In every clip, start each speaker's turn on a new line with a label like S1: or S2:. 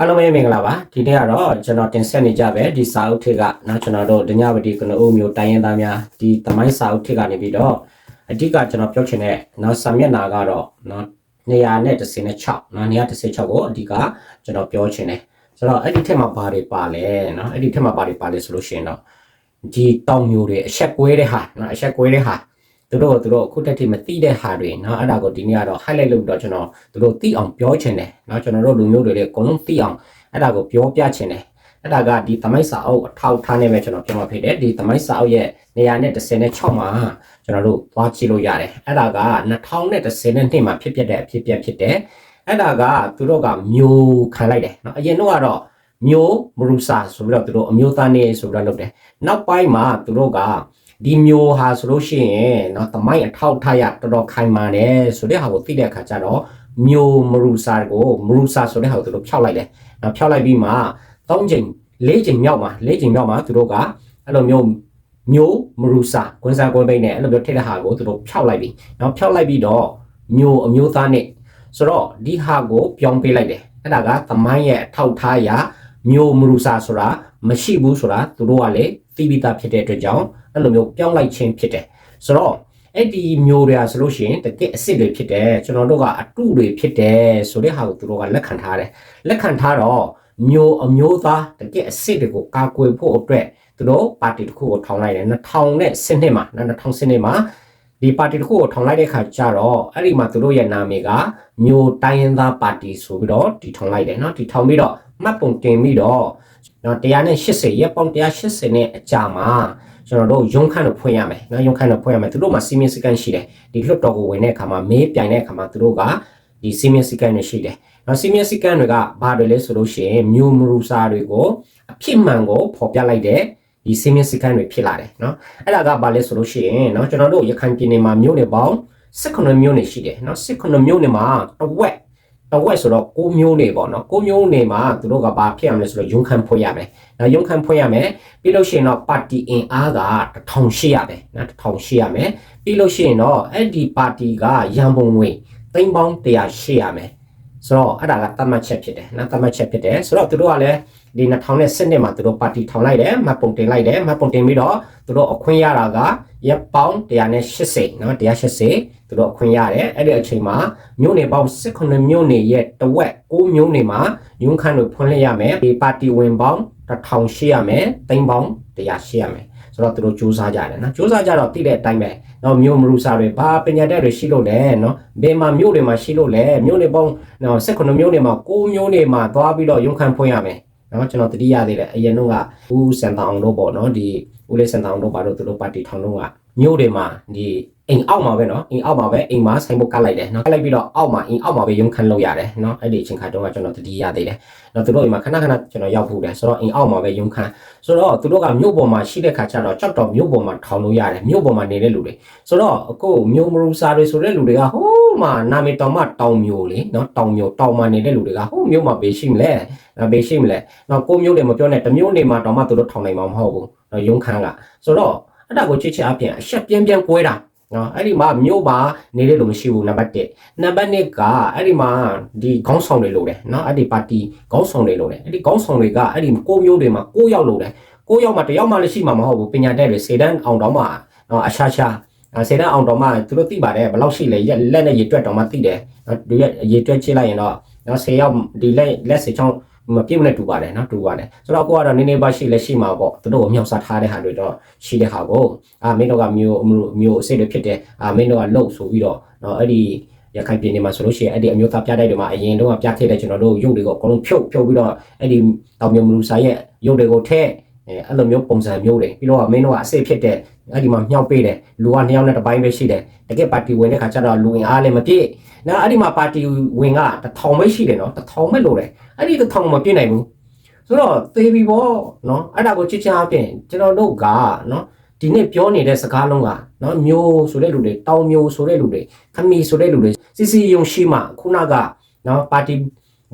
S1: အားလုံးပဲမင်္ဂလာပါဒီနေ့ကတော့ကျွန်တော်တင်ဆက်နေကြပဲဒီစာအုပ်ထက်ကနော်ကျွန်တော်တို့ဒညဝတီကနအိုမျိုးတိုင်းရင်းသားများဒီသမိုင်းစာအုပ်ထက်ကနေပြီးတော့အဓိကကျွန်တော်ပြောချင်တဲ့နော်စာမျက်နှာကတော့နော်136နော်136ကိုအဓိကကျွန်တော်ပြောချင်တယ်ဆိုတော့အဲ့ဒီထက်မှာဘာတွေပါလဲနော်အဲ့ဒီထက်မှာဘာတွေပါလဲဆိုလို့ရှိရင်တော့ဒီတောင်မျိုးတွေအဆက်ကွဲတဲ့ဟာနော်အဆက်ကွဲတဲ့ဟာ သူတို့သူတို့အခုတက်ထိမသိတဲ့ဟာတွေเนาะအဲ့ဒါကိုဒီနေ့ကတော့ highlight လုပ်ပြီးတော့ကျွန်တော်သူတို့သိအောင်ပြောချင်တယ်เนาะကျွန်တော်တို့လူမျိုးတွေလည်းအကုန်လုံးသိအောင်အဲ့ဒါကိုပြောပြချင်တယ်အဲ့ဒါကဒီသမိုင်းစာအုပ်အထောက်ထားနေပဲကျွန်တော်ပြောမှာဖြစ်တယ်ဒီသမိုင်းစာအုပ်ရဲ့136မှာကျွန်တော်တို့သွားကြည့်လို့ရတယ်အဲ့ဒါက2012မှာဖြစ်ပျက်တဲ့အဖြစ်ပျက်ဖြစ်တယ်အဲ့ဒါကသူတို့ကမျိုးခံလိုက်တယ်เนาะအရင်တော့ကတော့မျိုးမရူစာဆိုပြီးတော့သူတို့အမျိုးသားနေဆိုပြီးတော့လုပ်တယ်နောက်ပိုင်းမှာသူတို့က ဒီမျိုးဟာဆိုလို့ရှိရင်เนาะသမိုင်းအထောက်ထားရတော်တော်ခိုင်မာတယ်ဆိုတဲ့ဟာကိုသိတဲ့အခါကျတော့မျိုးမရူစာကိုမရူစာဆိုတဲ့ဟာကိုသူတို့ဖျောက်လိုက်တယ်เนาะဖျောက်လိုက်ပြီးမှ၃ချိန်၄ချိန်မြောက်မှာ၄ချိန်မြောက်မှာသူတို့ကအဲ့လိုမျိုးမျိုးမရူစာကွန်ဆာကွန်ပိတ်နဲ့အဲ့လိုမျိုးထည့်တဲ့ဟာကိုသူတို့ဖျောက်လိုက်ပြီเนาะဖျောက်လိုက်ပြီးတော့မျိုးအမျိုးသားနဲ့ဆိုတော့ဒီဟာကိုပြောင်းပေးလိုက်တယ်အဲ့ဒါကသမိုင်းရဲ့အထောက်ထားရမျိုးမရူစာဆိုတာ မရှိဘူးဆိုတာသူတို့ကလည်းသိပြီးသားဖြစ်တဲ့အတွက်ကြောင့်အဲ့လိုမျိုးပြောင်းလိုက်ခြင်းဖြစ်တယ်ဆိုတော့အဲ့ဒီမျိုးတွေကဆိုလို့ရှိရင်တကယ်အစ်စ်တွေဖြစ်တယ်ကျွန်တော်တို့ကအတုတွေဖြစ်တယ်ဆိုတဲ့ဟာကိုသူတို့ကလက်ခံထားတယ်လက်ခံထားတော့မျိုးအမျိုးသားတကယ်အစ်စ်တွေကိုကာကွယ်ဖို့အတွက်သူတို့ပါတီတစ်ခုကိုထောင်လိုက်တယ်2010နှစ်မှာ2010နှစ်မှာဒီပါတီတစ်ခုကိုထောင်လိုက်တဲ့ခါကျတော့အဲ့ဒီမှာသူတို့ရဲ့နာမည်ကမျိုးတိုင်းရင်းသားပါတီဆိုပြီးတော့ဒီထောင်လိုက်တယ်เนาะဒီထောင်ပြီးတော့မှတ်ပုံတင်ပြီးတော့ နော်180ရက်ပေါင်း180နဲ့အကြာမှာကျွန်တော်တို့ရုံးခန့်ကိုဖွင့်ရမယ်နော်ရုံးခန့်ကိုဖွင့်ရမယ်သူတို့မှာစီမင်းစကန်ရှိတယ်ဒီလွတ်တော်ကိုဝင်တဲ့အခါမှာမေးပြိုင်တဲ့အခါမှာသူတို့ကဒီစီမင်းစကန်တွေရှိတယ်နော်စီမင်းစကန်တွေကဘာတွေလဲဆိုလို့ရှိရင်မြို့မရူစာတွေကိုအဖြစ်မှန်ကိုဖော်ပြလိုက်တဲ့ဒီစီမင်းစကန်တွေဖြစ်လာတယ်နော်အဲ့ဒါကဘာလဲဆိုလို့ရှိရင်နော်ကျွန်တော်တို့ရခိုင်ပြည်နယ်မှာမြို့နယ်ပေါင်း18မြို့နယ်ရှိတယ်နော်18မြို့နယ်မှာတစ်ဝက် တဝက်ဆိုတော့6မျိုးနေပေါ့နော်6မျိုးနေမှာသူတို့ကဘာဖြစ်ရမလဲဆိုတော့ရုံခန့်ဖွင့်ရမယ်။နော်ရုံခန့်ဖွင့်ရမယ်။ပြီးလို့ရှိရင်တော့ပါတီအင်အားက1000ရှိရမယ်နော်1000ရှိရမယ်။ပြီးလို့ရှိရင်တော့အဲ့ဒီပါတီကရန်ပုံငွေသိန်းပေါင်း100ရှိရမယ်။ဆိုတော့အဲ့ဒါကသတ်မှတ်ချက်ဖြစ်တယ်နော်သတ်မှတ်ချက်ဖြစ်တယ်ဆိုတော့သူတို့ကလည်း ဒီ2010နှစ်မှာသူတို့ပါတီထောင်လိုက်တယ်မှတ်ပုံတင်လိုက်တယ်မှတ်ပုံတင်ပြီးတော့သူတို့အခွင့်ရတာကရက်ပေါင်း180နော်180သူတို့အခွင့်ရတယ်အဲ့ဒီအချိန်မှာမြို့နယ်ပေါင်း18မြို့နယ်ရဲ့တဝက်6မြို့နယ်မှာရုံးခန့်တွေဖွင့်လှစ်ရမယ်ဒီပါတီဝင်ပေါင်း1000ရှိရမယ်သိန်းပေါင်း100ရှိရမယ်ဆိုတော့သူတို့စူးစမ်းကြတယ်နော်စူးစမ်းကြတော့တိတဲ့အတိုင်းပဲနော်မြို့မရူစာတွေဘာပညာတတ်တွေရှိလို့လဲနော်ဘယ်မှာမြို့တွေမှာရှိလို့လဲမြို့နယ်ပေါင်းနော်18မြို့နယ်မှာ6မြို့နယ်မှာသွားပြီးတော့ရုံးခန့်ဖွင့်ရမယ် နော်ကျွန်တော်တတိယသေးတယ်အရင်တော့ကဦးစံတောင်တို့ပေါ့နော်ဒီဦးလေးစံတောင်တို့ဘာလို့သူတို့ပါတီထောင်တော့က မြို့တွေမှာဒီအိမ်အောက်မှာပဲเนาะအိမ်အောက်မှာပဲအိမ်မှာဆိုင်ဘုတ်ကတ်လိုက်တယ်เนาะကတ်လိုက်ပြီးတော့အောက်မှာအိမ်အောက်မှာပဲရုံခန်းလုပ်ရတယ်เนาะအဲ့ဒီအချိန်ခါတုန်းကကျွန်တော်တတိယသေးတယ်เนาะသူတို့အိမ်မှာခဏခဏကျွန်တော်ရောက်ဖို့တယ်ဆိုတော့အိမ်အောက်မှာပဲရုံခန်းဆိုတော့သူတို့ကမြို့ပေါ်မှာရှိတဲ့ခါကျတော့ကြောက်တော့မြို့ပေါ်မှာထောင်လို့ရတယ်မြို့ပေါ်မှာနေတဲ့လူတွေဆိုတော့အခုမြို့မရူစာတွေဆိုတဲ့လူတွေကဟိုးမှာနာမည်တောင်မှတောင်မြို့လေเนาะတောင်မြို့တောင်မှာနေတဲ့လူတွေကဟိုးမြို့မှာဘေးရှိမလဲဘေးရှိမလဲเนาะကိုမြို့တွေမပြောနဲ့တမြို့နေမှာတောင်မှသူတို့ထောင်နိုင်မှာမဟုတ်ဘူးเนาะရုံခန်းကဆိုတော့ အဲ့ဒါကိုချစ်ချစ်အပြင်အဆက်ပြင်းပြင်းကွဲတာနော်အဲ့ဒီမှာမြို့ပါနေတဲ့လူမရှိဘူးနံပါတ်1နံပါတ်2ကအဲ့ဒီမှာဒီခေါင်းဆောင်တွေလို့တယ်နော်အဲ့ဒီပါတီခေါင်းဆောင်တွေလို့တယ်အဲ့ဒီခေါင်းဆောင်တွေကအဲ့ဒီကိုမျိုးတွေမှာ6ယောက်လို့တယ်6ယောက်မှာတယောက်မှလည်းရှိမှာမဟုတ်ဘူးပညာတတ်တွေစေတန်းအောင်တော့မှနော်အရှာရှာစေတန်းအောင်တော့မှသူတို့သိပါတယ်ဘယ်လောက်ရှိလဲလက်နဲ့ရေတွက်တော့မှသိတယ်နော်ဒီရဲ့ရေတွက်ချိလိုက်ရင်တော့နော်10ယောက်ဒီလက်လက်စေချောင်း မပြည့်မနဲ့တူပါတယ်နော်တူပါတယ်ဆိုတော့ကိုကတော့နည်းနည်းပါရှိလဲရှိမှာပေါ့သူတို့ကိုမြောက်စားထားတဲ့ဟာတွေတော့ရှိတဲ့ဟာကိုအာမင်းတို့ကမျိုးမျိုးအစ်စ်တွေဖြစ်တယ်အာမင်းတို့ကလှုပ်ဆိုပြီးတော့နော်အဲ့ဒီရခိုင်ပြည်နယ်မှာဆိုလို့ရှိရင်အဲ့ဒီအမျိုးသားပြတိုက်တွေမှာအရင်တော့ပြခဲ့တဲ့ကျွန်တော်တို့ရုပ်တွေကိုအကုန်လုံးဖြုတ်ဖြုတ်ပြီးတော့အဲ့ဒီတောင်မျိုးမလူဆိုင်ရဲ့ရုပ်တွေကိုထည့် အဲ့လိုမျိုးပုံစံမျိုးတွေပြီးတော့မင်းတို့ကအစ်စ်ဖြစ်တဲ့အဲ့ဒီမှာမြောက်ပေးတယ်လူကနှစ်ယောက်နဲ့တစ်ပိုင်းပဲရှိတယ်တကယ်ပါတီဝင်တဲ့ခါကျတော့လူဝင်အားလည်းမပြည့်နော်အဲ့ဒီမှာပါတီဝင်ကတစ်ထောင်ပဲရှိတယ်နော်တစ်ထောင်ပဲလို့တယ်အဲ့ဒီတစ်ထောင်မပြည့်နိုင်ဘူးဆိုတော့သေပြီပေါ့နော်အဲ့ဒါကိုချစ်ချာအပြင်ကျွန်တော်တို့ကနော်ဒီနေ့ပြောနေတဲ့စကားလုံးကနော်မျိုးဆိုတဲ့လူတွေတောင်မျိုးဆိုတဲ့လူတွေခမီဆိုတဲ့လူတွေစီစီယုံရှိမှခုနကနော်ပါတီ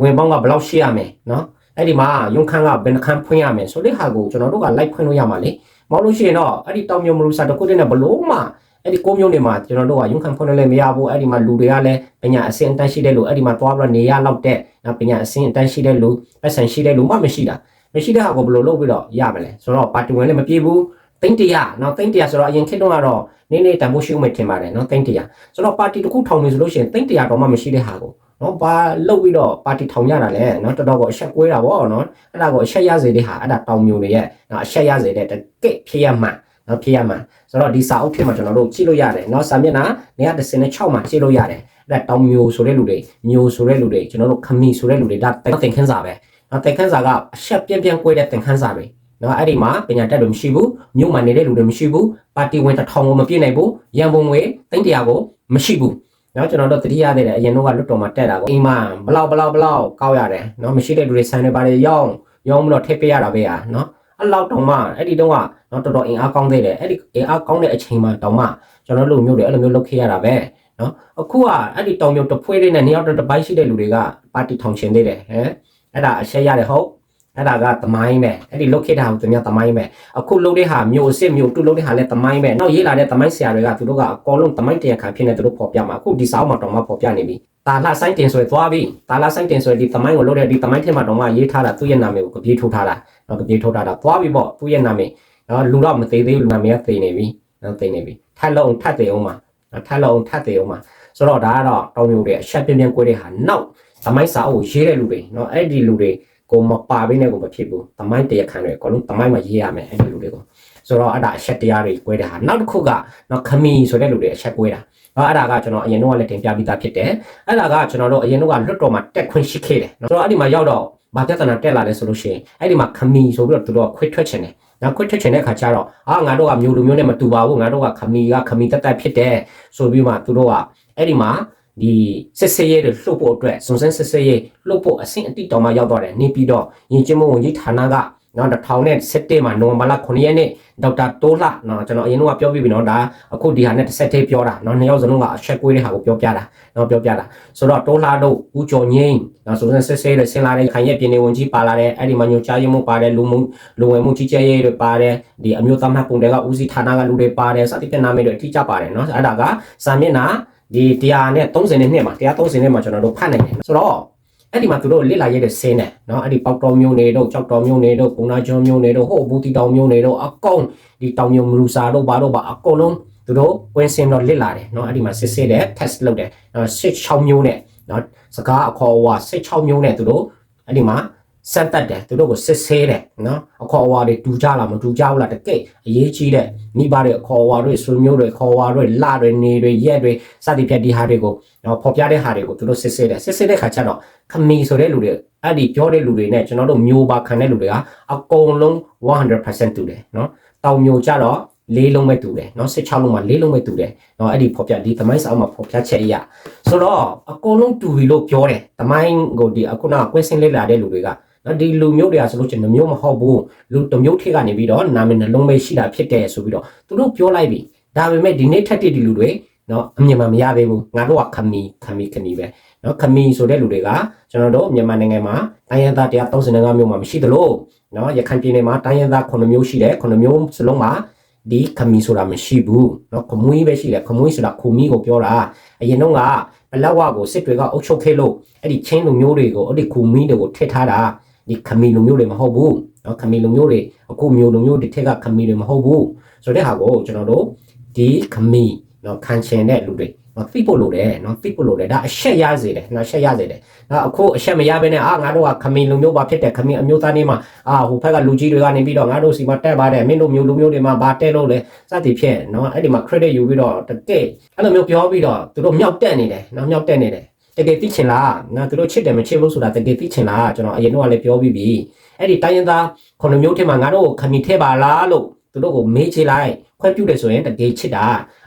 S1: ဝင်ပေါင်းကဘယ်လောက်ရှိရမယ်နော် အဲ့ဒီမှာယုံခန်းကဘယ်နှခန်းဖွင့်ရမယ်ဆိုတဲ့ဟာကိုကျွန်တော်တို့ကလိုက်ဖွင့်လို့ရမှာလေမဟုတ်လို့ရှိရင်တော့အဲ့ဒီတောင်မျိုးမလူစာတစ်ခုတည်းနဲ့ဘလို့မှအဲ့ဒီကိုမျိုးနေမှာကျွန်တော်တို့ကရုံခံဖွင့်လည်းမရဘူးအဲ့ဒီမှာလူတွေကလည်းပညာအဆင့်အတန်းရှိတဲ့လူအဲ့ဒီမှာတွားပြီးတော့နေရလောက်တဲ့နော်ပညာအဆင့်အတန်းရှိတဲ့လူပတ်စံရှိတဲ့လူမှမရှိတာမရှိတဲ့ဟာကိုဘယ်လိုလုပ်ပြီးတော့ရမလဲဆိုတော့ပါတီဝင်လည်းမပြေဘူးသိန်းတရာနော်သိန်းတရာဆိုတော့အရင်ခေတ်တုန်းကတော့နေနေတန်ဖိုးရှိဦးမယ်ထင်ပါတယ်နော်သိန်းတရာဆိုတော့ပါတီတစ်ခုထောင်နေဆိုလို့ရှိရင်သိန်းတရာတော့မှမရှိတဲ့ဟာကို နော်ဘာလုပ်ပြီးတော့ပါတီထောင်ရတာလဲနော်တော်တော်ကိုအဆက်ကွေးတာဗောနော်အဲ့ဒါကိုအဆက်ရစေတဲ့ဟာအဲ့ဒါတောင်မျိုးတွေရဲ့နော်အဆက်ရစေတဲ့တကယ့်ဖြစ်ရမှန်နော်ဖြစ်ရမှန်ဆိုတော့ဒီစာအုပ်ဖြစ်မှာကျွန်တော်တို့ကြည့်လို့ရတယ်နော်စာမျက်နှာ136မှာကြည့်လို့ရတယ်အဲ့ဒါတောင်မျိုးဆိုတဲ့လူတွေမျိုးဆိုတဲ့လူတွေကျွန်တော်တို့ခမီဆိုတဲ့လူတွေဒါသင်ခန်းစာပဲနော်သင်ခန်းစာကအဆက်ပြင်းပြင်းကွေးတဲ့သင်ခန်းစာတွေနော်အဲ့ဒီမှာပညာတတ်လို့မရှိဘူးမြို့မှာနေတဲ့လူတွေမရှိဘူးပါတီဝင်တစ်ထောင်ကိုမပြည့်နိုင်ဘူးရန်ပုံငွေသိန်းတရာကိုမရှိဘူး နော်ကျွန်တော်တို့တတိယတဲ့တဲ့အရင်တော့ကလွတ်တော်မှာတက်တာကိုအိမ်မှာဘလောက်ဘလောက်ဘလောက်ကောက်ရတယ်နော်မရှိတဲ့လူတွေဆန်နေပါတယ်ရောင်းရောင်းမလို့ထည့်ပေးရတာပဲอ่ะနော်အဲ့လောက်တောင်မှအဲ့ဒီတုန်းကနော်တော်တော်အင်အားကောင်းသေးတယ်အဲ့ဒီအင်အားကောင်းတဲ့အချိန်မှာတောင်မှကျွန်တော်တို့မျိုးတွေအဲ့လိုမျိုးလုပ်ခဲ့ရတာပဲနော်အခုကအဲ့ဒီတောင်မျိုးတစ်ဖွဲလေးနဲ့နှစ်ယောက်တစ်ပိုက်ရှိတဲ့လူတွေကပါတီထောင်ရှင်သေးတယ်ဟမ်အဲ့ဒါအရှက်ရတယ်ဟုတ် အဲ့ဒါကသမိုင်းပဲအဲ့ဒီလုတ်ခဲ့တာကသူများသမိုင်းပဲအခုလုတ်တဲ့ဟာမျိုးအစ်စ်မျိုးတူလုတ်တဲ့ဟာလည်းသမိုင်းပဲနောက်ရေးလာတဲ့သမိုင်းဆရာတွေကသူတို့ကအကောလုံးသမိုင်းတရားခံဖြစ်နေသူတို့ပေါ်ပြမှာအခုဒီစာအုပ်မှာတော့မှပေါ်ပြနေပြီတာလာဆိုင်တင်ဆွဲသွားပြီတာလာဆိုင်တင်ဆွဲဒီသမိုင်းကိုလုတ်တဲ့ဒီသမိုင်းထဲမှာတော့မှရေးထားတာသူ့ရဲ့နာမည်ကိုကပြေးထုတ်ထားတာနော်ကပြေးထုတ်ထားတာသွားပြီပေါ့သူ့ရဲ့နာမည်နော်လူတော့မသေးသေးဘူးလူနာမည်ကသိနေပြီနော်သိနေပြီထပ်လုံးထပ်သေးအောင်မှာနော်ထပ်လုံးထပ်သေးအောင်မှာဆိုတော့ဒါကတော့တောင်းမျိုးတွေအချက်ပြင်းပြင်းကွေးတဲ့ဟာနောက်သမိုင်းစာအုပ်ကိုရေးတဲ့လူတွေနော်အဲ့ဒီလူတွေ ကိုမပါဘဲနဲ့ကိုမဖြစ်ဘူးသမိုင်းတရားခံတွေအကုန်လုံးသမိုင်းမှာရေးရမယ်အဲ့ဒီလူတွေကိုဆိုတော့အဲ့ဒါအချက်တရားတွေကွဲတဲ့ဟာနောက်တစ်ခုကနော်ခမီဆိုတဲ့လူတွေအချက်ကွဲတာနော်အဲ့ဒါကကျွန်တော်အရင်တော့လည်းတင်ပြပြီးသားဖြစ်တယ်အဲ့ဒါကကျွန်တော်တို့အရင်တော့ကလွတ်တော်မှာတက်ခွင့်ရှိခဲ့တယ်နော်ဆိုတော့အဲ့ဒီမှာရောက်တော့ဘာပြဿနာတက်လာလဲဆိုလို့ရှိရင်အဲ့ဒီမှာခမီဆိုပြီးတော့သူတို့ကခွေထွက်ချင်တယ်နော်ခွတ်ထွက်ချင်တဲ့ခါကျတော့အာငါတို့ကမျိုးလူမျိုးနဲ့မတူပါဘူးငါတို့ကခမီကခမီတက်တက်ဖြစ်တယ်ဆိုပြီးမှသူတို့ကအဲ့ဒီမှာ ဒီစစ်စေးရဲတွေလှုပ်ဖို့အတွက်စုံစမ်းစစ်စေးရဲလှုပ်ဖို့အဆင့်အတိတောင်မှရောက်တော့တယ်နေပြီးတော့ယဉ်ကျေးမှုဝန်ကြီးဌာနကနော်2017မှာနိုဝင်ဘာလ9ရက်နေ့ဒေါက်တာတိုးလှနော်ကျွန်တော်အရင်ကပြောပြပြီနော်ဒါအခုဒီဟာနဲ့တစ်ဆက်တည်းပြောတာနော်နှစ်ယောက်စလုံးကအချက်ကွေးတဲ့ဟာကိုပြောပြတာနော်ပြောပြတာဆိုတော့တိုးလှတို့ဦးကျော်ငိမ့်နော်စုံစမ်းစစ်ဆေးတွေဆင်းလာတဲ့ခိုင်ရဲ့ပြည်နေဝန်ကြီးပါလာတဲ့အဲ့ဒီမှာညွှန်ကြားရေးမှုပါတယ်လူမှုလူဝင်မှုကြီးကြပ်ရေးတွေပါတယ်ဒီအမျိုးသားမှတ်ပုံတွေကဦးစီးဌာနကလူတွေပါတယ်စသဖြင့်နာမည်တွေအတိအကျပါတယ်နော်အဲ့ဒါကစာမျက်နှာ ဒီတရားနဲ့30နဲ့နှစ်မှာတရား30နဲ့မှာကျွန်တော်တို့ဖတ်နိုင်တယ်ဆိုတော့အဲ့ဒီမှာသူတို့လစ်လာရတဲ့ဆင်းတယ်เนาะအဲ့ဒီပေါက်တော်မျိုးနေတို့ကြောက်တော်မျိုးနေတို့ပုံနာကျွန်းမျိုးနေတို့ဟိုဘူတီတောင်မျိုးနေတို့အကုန်ဒီတောင်မျိုးမလူစာတို့ဘာတို့ဘာအကုန်လုံးသူတို့ဝင်စင်တော့လစ်လာတယ်เนาะအဲ့ဒီမှာစစ်စစ်တဲ့ test လုပ်တယ်เนาะ16မျိုးနဲ့เนาะစကားအခေါ်အဝါ16မျိုးနဲ့သူတို့အဲ့ဒီမှာ စက်တက်တယ်သူတို့ကိုစစ်ဆေးတယ်နော်အခေါ်အဝါတွေတူကြလားမတူကြဘူးလားတကယ့်အရေးကြီးတဲ့မိဘတွေအခေါ်အဝါတွေဆွေမျိုးတွေခေါ်အဝါတွေလတွေနေတွေရက်တွေစသည်ဖြင့်ဒီဟာတွေကိုနော်ဖော်ပြတဲ့ဟာတွေကိုသူတို့စစ်ဆေးတယ်စစ်ဆေးတဲ့ခါကျတော့ခမီဆိုတဲ့လူတွေအဲ့ဒီပြောတဲ့လူတွေနဲ့ကျွန်တော်တို့မျိုးပါခံတဲ့လူတွေကအကုန်လုံး100%တူတယ်နော်တောင်မျိုးကြတော့လေးလုံးပဲတူတယ်เนาะ16လုံးမှာလေးလုံးပဲတူတယ်เนาะအဲ့ဒီဖော်ပြဒီသမိုင်းစာအုပ်မှာဖော်ပြချက်အရာဆိုတော့အကုန်လုံးတူပြီလို့ပြောတယ်သမိုင်းကိုဒီအခုနကကွင်းစင်းလေးလာတဲ့လူတွေက နော်ဒီလူမျိုးတွေကဆိုလို့ချင်းနှမျိုးမဟုတ်ဘူးလူတစ်မျိုးထိကနေပြီးတော့နာမည်နှလုံးပဲရှိတာဖြစ်တယ်ဆိုပြီးတော့သူတို့ပြောလိုက်ပြီဒါပေမဲ့ဒီနေ့ထက်တဲ့ဒီလူတွေနော်အမြင်မှမရသေးဘူးငါတို့ကခမီခမီခမီပဲနော်ခမီဆိုတဲ့လူတွေကကျွန်တော်တို့မြန်မာနိုင်ငံမှာတိုင်းရင်းသား135မျိုးမှမရှိသလိုနော်ရခိုင်ပြည်နယ်မှာတိုင်းရင်းသား9မျိုးရှိတယ်9မျိုးစလုံးမှာဒီခမီဆိုတာမရှိဘူးเนาะခမွေးပဲရှိတယ်ခမွေးဆိုတာခူမီကိုပြောတာအရင်တော့ကဘလောက်ဝကိုစစ်တွေကအုပ်ချုပ်ခဲ့လို့အဲ့ဒီချင်းလူမျိုးတွေကိုအဲ့ဒီခူမီတွေကိုထည့်ထားတာ ဒီခမီလူမျိုးတွေမဟုတ်ဘူးနော်ခမီလူမျိုးတွေအခုမျိုးလူမျိုးတွေထက်ကခမီတွေမဟုတ်ဘူးဆိုတဲ့ဟာကိုကျွန်တော်တို့ဒီခမီနော်ခံချင်တဲ့လူတွေနော်သိဖို့လိုတယ်နော်သိဖို့လိုတယ်ဒါအရှက်ရစေတယ်နော်ရှက်ရစေတယ်နော်အခုအရှက်မရဘဲနဲ့အာငါတို့ကခမင်းလူမျိုးပါဖြစ်တယ်ခမင်းအမျိုးသားနေမှာအာဟိုဘက်ကလူကြီးတွေကနေပြီးတော့ငါတို့စီမှာတက်ပါတယ်မင်းတို့မျိုးလူမျိုးတွေမှာဗာတက်လို့လဲစသည်ဖြင့်နော်အဲ့ဒီမှာ credit ယူပြီးတော့တကယ်အဲ့လိုမျိုးပြောပြီးတော့သူတို့မြောက်တက်နေတယ်နော်မြောက်တက်နေတယ် တကယ်သိချင်လားနော်သူတို့ချစ်တယ်မချစ်ဘူးဆိုတာတကယ်သိချင်လားကျွန်တော်အရင်တော့လည်းပြောပြီးပြီအဲ့ဒီတိုင်းရင်းသားခုနှစ်မျိုးထဲမှာငါတို့ခမင်းထဲပါလားလို့သူတို့ကိုမေးချလိုက်ခွဲပြုတ်တယ်ဆိုရင်တကယ်ချစ်တာ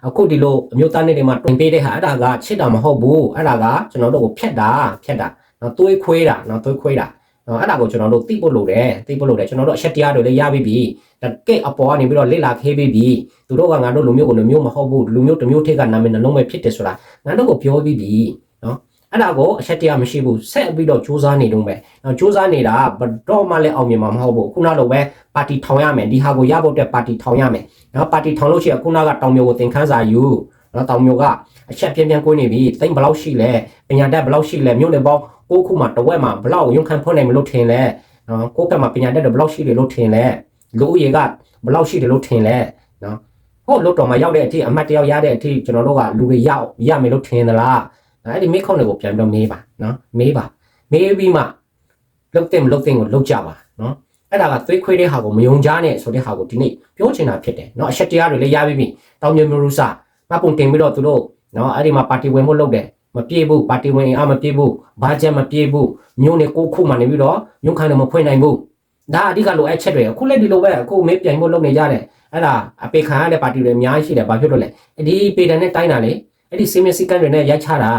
S1: အခုဒီလိုအမျိုးသားနေတွေမှာတွင်ပေးတဲ့ဟာအဲ့ဒါကချစ်တာမဟုတ်ဘူးအဲ့ဒါကကျွန်တော်တို့ကိုဖြတ်တာဖြတ်တာနော်သွေးခွေးတာနော်သွေးခွေးတာနော်အဲ့ဒါကိုကျွန်တော်တို့သိဖို့လိုတယ်သိဖို့လိုတယ်ကျွန်တော်တို့အချက်တရားတွေလည်းရပြီးပြီတကယ်အပေါ်ကနေပြီးတော့လေ့လာခေးပြီးပြီသူတို့ကငါတို့လူမျိုးကိုလူမျိုးမဟုတ်ဘူးလူမျိုးတစ်မျိုးထက်ကနာမည်နှလုံးပဲဖြစ်တယ်ဆိုတာငါတို့ကိုပြောပြီးပြီနော် အဲ့ဒါကိုအချက်တရားမရှိဘူးဆက်ပြီးတော့စူးစမ်းနေတော့မယ်စူးစမ်းနေတာဘယ်တော့မှလည်းအောင်မြင်မှာမဟုတ်ဘူးခုနလိုပဲပါတီထောင်ရမယ်ဒီဟာကိုရဖို့အတွက်ပါတီထောင်ရမယ်နော်ပါတီထောင်လို့ရှိရင်ခုနကတောင်မျိုးကိုသင်ခန်းစာယူနော်တောင်မျိုးကအချက်ပြင်းပြင်းကိုနေပြီတိမ့်ဘယ်လောက်ရှိလဲပညာတတ်ဘယ်လောက်ရှိလဲမြို့နယ်ပေါင်းကိုခုမှတဝက်မှာဘယ်လောက်ရုံခံဖွင့်နိုင်မလို့ထင်လဲနော်ကိုကမှပညာတတ်တယ်ဘယ်လောက်ရှိတယ်လို့ထင်လဲလူဦးရေကဘယ်လောက်ရှိတယ်လို့ထင်လဲနော်ဟုတ်လို့တော်မှာရောက်တဲ့အထိအမှတ်တယောက်ရတဲ့အထိကျွန်တော်တို့ကလူတွေရောက်ရမယ်လို့ထင်သလား အဲ့ဒီမိခုံးတွေကိုပြန်ပြီးတော့မေးပါနော်မေးပါမေးပြီးမှလုတ်တင်မလုတ်တင်ကိုလုတ်ကြပါနော်အဲ့ဒါကသွေးခွေးတဲ့ဟာကိုမယုံကြားနဲ့ဆိုတဲ့ဟာကိုဒီနေ့ပြောချင်တာဖြစ်တယ်နော်အချက်တရားတွေလည်းရပြီးပြီတောင်မြမျိုးရုစာမပုံတင်ပြီးတော့သူတို့နော်အဲ့ဒီမှာပါတီဝင်ဖို့လုပ်တယ်မပြေဘူးပါတီဝင်အားမပြေဘူးဘာချက်မပြေဘူးမျိုးနဲ့ကိုခုမှနေပြီးတော့ညွန့်ခိုင်းတော့မဖွင့်နိုင်ဘူးဒါအဓိကလိုအပ်ချက်တွေအခုလည်းဒီလိုပဲအခုမေးပြိုင်ဖို့လုပ်နေကြတယ်အဲ့ဒါအပေခံရတဲ့ပါတီတွေအများကြီးရှိတယ်ဘာဖြစ်လို့လဲဒီပေတန်နဲ့တိုင်းတာလေအဲ့ဒီစီမီစီကန်တွေနဲ့ရိုက်ချတာ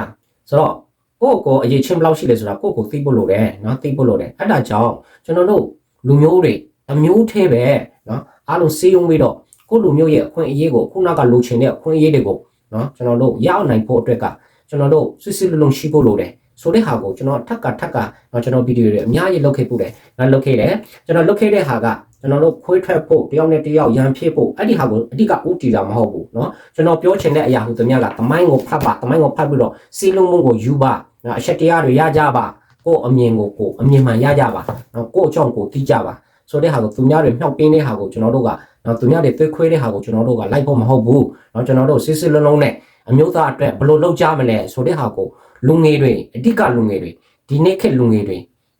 S1: ဆိုတော့ကိုယ့်ကိုအရေးချင်းဘယ်လောက်ရှိလဲဆိုတာကိုယ့်ကိုသိဖို့လိုတယ်နော်သိဖို့လိုတယ်အဲ့ဒါကြောင့်ကျွန်တော်တို့လူမျိုးတွေအမျိုးသေးပဲနော်အားလုံးစေယုံပြီးတော့ကိုလူမျိုးရဲ့အခွင့်အရေးကိုခုနကလိုချင်တဲ့အခွင့်အရေးတွေကိုနော်ကျွန်တော်တို့ရအောင်နိုင်ဖို့အတွက်ကကျွန်တော်တို့စစ်စစ်လုံးလုံးရှိဖို့လိုတယ် ဆိုတဲ့ဟာကိုကျွန်တော်ထက်ကထက်ကเนาะကျွန်တော်ဗီဒီယိုတွေအများကြီးလုပ်ခဲ့ပို့တယ်ငါလုပ်ခဲ့တယ်ကျွန်တော်လုပ်ခဲ့တဲ့ဟာကကျွန်တော်တို့ခွေးထွက်ဖို့တယောက်နဲ့တယောက်ရန်ဖြစ်ဖို့အဲ့ဒီဟာကိုအဓိကဥတီတာမဟုတ်ဘူးเนาะကျွန်တော်ပြောချင်တဲ့အရာဟူသမျှကတမိုင်းကိုဖတ်ပါတမိုင်းကိုဖတ်ပြီးတော့စီလုံးမုံကိုယူပါနော်အချက်တရားတွေရကြပါကိုယ့်အမြင်ကိုကိုယ်အမြင်မှန်ရကြပါနော်ကိုယ့်အကြောင်းကိုသိကြပါဆိုတဲ့ဟာကိုသူများတွေမြှောက်ပင်းတဲ့ဟာကိုကျွန်တော်တို့ကနော်သူများတွေသွေးခွေးတဲ့ဟာကိုကျွန်တော်တို့ကလိုက်ဖို့မဟုတ်ဘူးနော်ကျွန်တော်တို့စစ်စစ်လုံးလုံးနဲ့အမျိုးသားအတွက်ဘယ်လိုလုပ်ကြမလဲဆိုတဲ့ဟာကို လူငယ်တွေအဓိကလူငယ်တွေဒီနေ့ခေတ်လူငယ်တွေ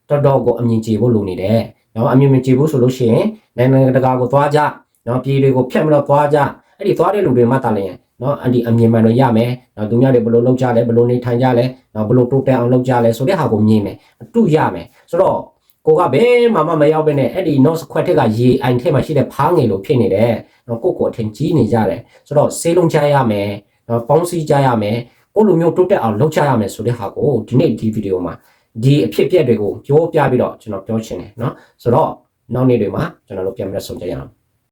S1: တော်တော်ကိုအမြင်ကြည့်ဖို့လိုနေတယ်နော်အမြင်မကြည့်ဘူးဆိုလို့ရှိရင်နိုင်ငံတကာကိုသွားကြနော်ပြည်တွေကိုဖျက်မလို့သွားကြအဲ့ဒီသွားတဲ့လူတွေမှတားလျင်နော်အဒီအမြင်မှန်တော့ရမယ်နော်သူများတွေဘယ်လိုလုပ်ကြလဲဘယ်လိုနေထိုင်ကြလဲနော်ဘယ်လိုတိုးတက်အောင်လုပ်ကြလဲဆိုတဲ့ဟာကိုမြင်မယ်အတူရမယ်ဆိုတော့ကိုကဘယ်မှမမရောက်ပဲနဲ့အဲ့ဒီ nose ခွက်ထက်ကရေအိုင်ထဲမှာရှိတဲ့ဖားငယ်လို့ဖြစ်နေတယ်နော်ကိုကိုအထင်ကြီးနေကြတယ်ဆိုတော့ဆေးလုံးချရမယ်နော်ပေါင်းစည်းကြရမယ် ကိုလိုမျိုးတိုးတက်အောင်လုပ်ကြရမယ်ဆိုတဲ့ဟာကိုဒီနေ့ဒီဗီဒီယိုမှာဒီအဖြစ်အပျက်တွေကိုပြောပြပြီးတော့ကျွန်တော်ပြောချင်တယ်နော်ဆိုတော့နောက်နေ့တွေမှာကျွန်တော်တို့ပြန်ပြီးတော့ဆုံကြရအောင်